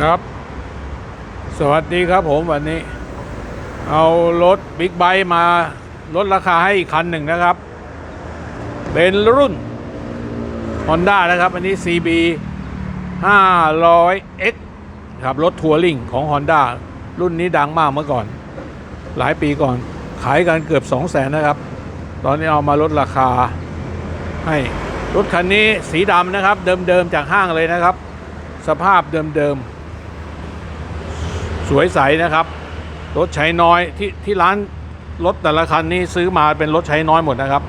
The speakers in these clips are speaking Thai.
ครับ สวัสดีครับผมวันนี้ เอารถบิ๊กไบค์มาลดราคาให้อีกคันหนึ่งนะครับ เป็นรุ่น Honda นะครับ อันนี้ CB 500X ครับรถทัวริงของ Honda รุ่นนี้ดังมากเมื่อก่อน หลายปีก่อน ขายกันเกือบ 2 0 0แสนนะครับ ตอนนี้เอามาลดราคาให้รถคันนี้สีดำนะครับ เดิมๆจากห้างเลยนะครับ สภาพเดิมๆ วยใสนะครับ รถใช้น้อยที่ที่ร้านรถแต่ละคันนี้ซื้อมาเป็นรถใช้น้อยหมดนะครับ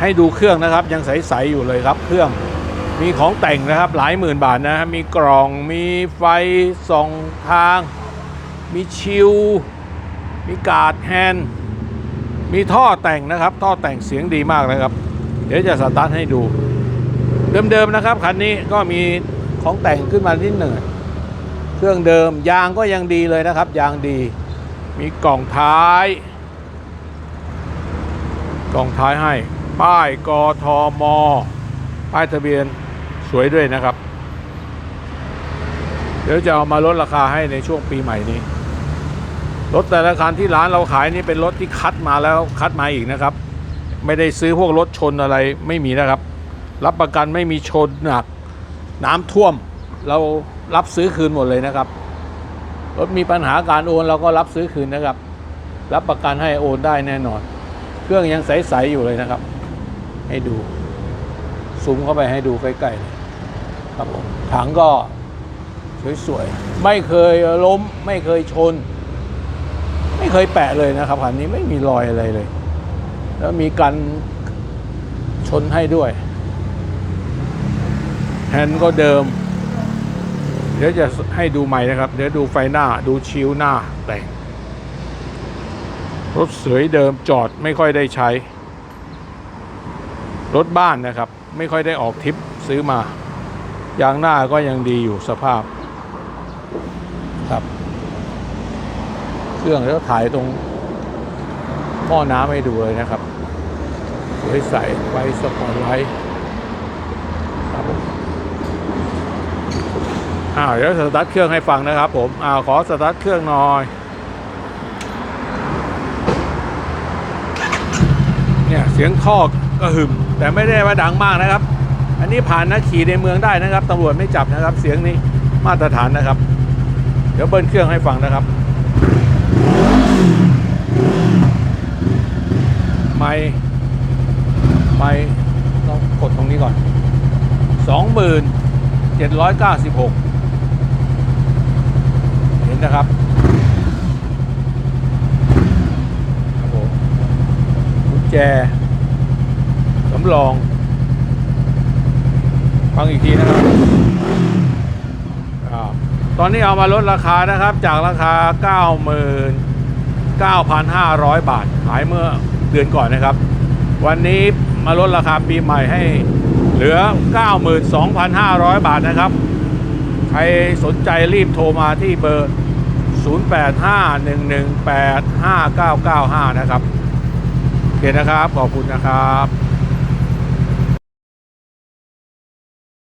ให้ดูเครื่องนะครับยังใสๆอยู่เลยครับ เครื่องมีของแต่งนะครับหลายหมื่นบาทนะฮะมีกล่องมีไฟส่องทาง มีชิลมีกาดแฮนมีท่อแต่งนะครับ ท่อแต่งเสียงดีมากนะครับ เดี๋ยวจะสตาร์ทให้ดู เดิมๆนะครับคันนี้ก็มีของแต่งขึ้นมานิดหนึ่ง เครื่องเดิมยางก็ยังดีเลยนะครับ ยางดี มีกล่องท้าย กล่องท้ายให้ ป้ายกทม ป้ายทะเบียนสวยด้วยนะครับ เดี๋ยวจะเอามาลดราคาให้ในช่วงปีใหม่นี้ รถแต่ละคันที่ร้านเราขายนี่เป็นรถที่คัดมาแล้วคัดมาอีกนะครับ ไม่ได้ซื้อพวกรถชนอะไรไม่มีนะครับ รับประกันไม่มีชนหนัก น้ำท่วมเรา รับซื้อคืนหมดเลยนะครับ รถมีปัญหาการโอนเราก็รับซื้อคืนนะครับ รับประกันให้โอนได้แน่นอน เครื่องยังใสๆอยู่เลยนะครับ ให้ดูซูมเข้าไปให้ดูใกล้ๆเลยครับผมถังก็สวยๆ ไม่เคยล้ม ไม่เคยชน ไม่เคยแปะเลยนะครับคันนี้ไม่มีรอยอะไรเลย แล้วมีกันชนให้ด้วยแฮนด์ก็เดิม เดี๋ยวจะให้ดูใหม่นะครับ เดี๋ยวดูไฟหน้าดูชิวหน้าแต่ง รถสวยเดิมจอดไม่ค่อยได้ใช้ รถบ้านนะครับ ไม่ค่อยได้ออกทริปซื้อมายางหน้าก็ยังดีอยู่สภาพครับ เครื่องแล้วถ่ายตรงหม้อน้ำให้ดูเลยนะครับสวยใสไว้สปอร์ตไลท์ครับผม อ้าวเดี๋ยวสตาร์ทเครื่องให้ฟังนะครับผมอ้าวขอสตาร์ทเครื่องหน่อยเนี่ยเสียงท่อกระหึ่มแต่ไม่ได้ว่าดังมากนะครับ อันนี้ผ่านนะขี่ในเมืองได้นะครับตำรวจไม่จับนะครับ เสียงนี้มาตรฐานนะครับ เดี๋ยวเบิ้ลเครื่องให้ฟังนะครับ ไม่ไม่ต้องกดตรงนี้ก่อนสองหมื่นเจ็ดร้อยเก้าสิบหก นะครับครับผมกุญแจสำรอง ฟังอีกทีนะครับ ตอนนี้เอามาลดราคานะครับ จากราคา 99,500 บาท ขายเมื่อเดือนก่อนนะครับ วันนี้มาลดราคาปีใหม่ให้เหลือ 92,500 บาทนะครับ ใครสนใจรีบโทรมาที่เบอร์ 0851185995 นะครับโอเคนะครับ ขอบคุณนะครับ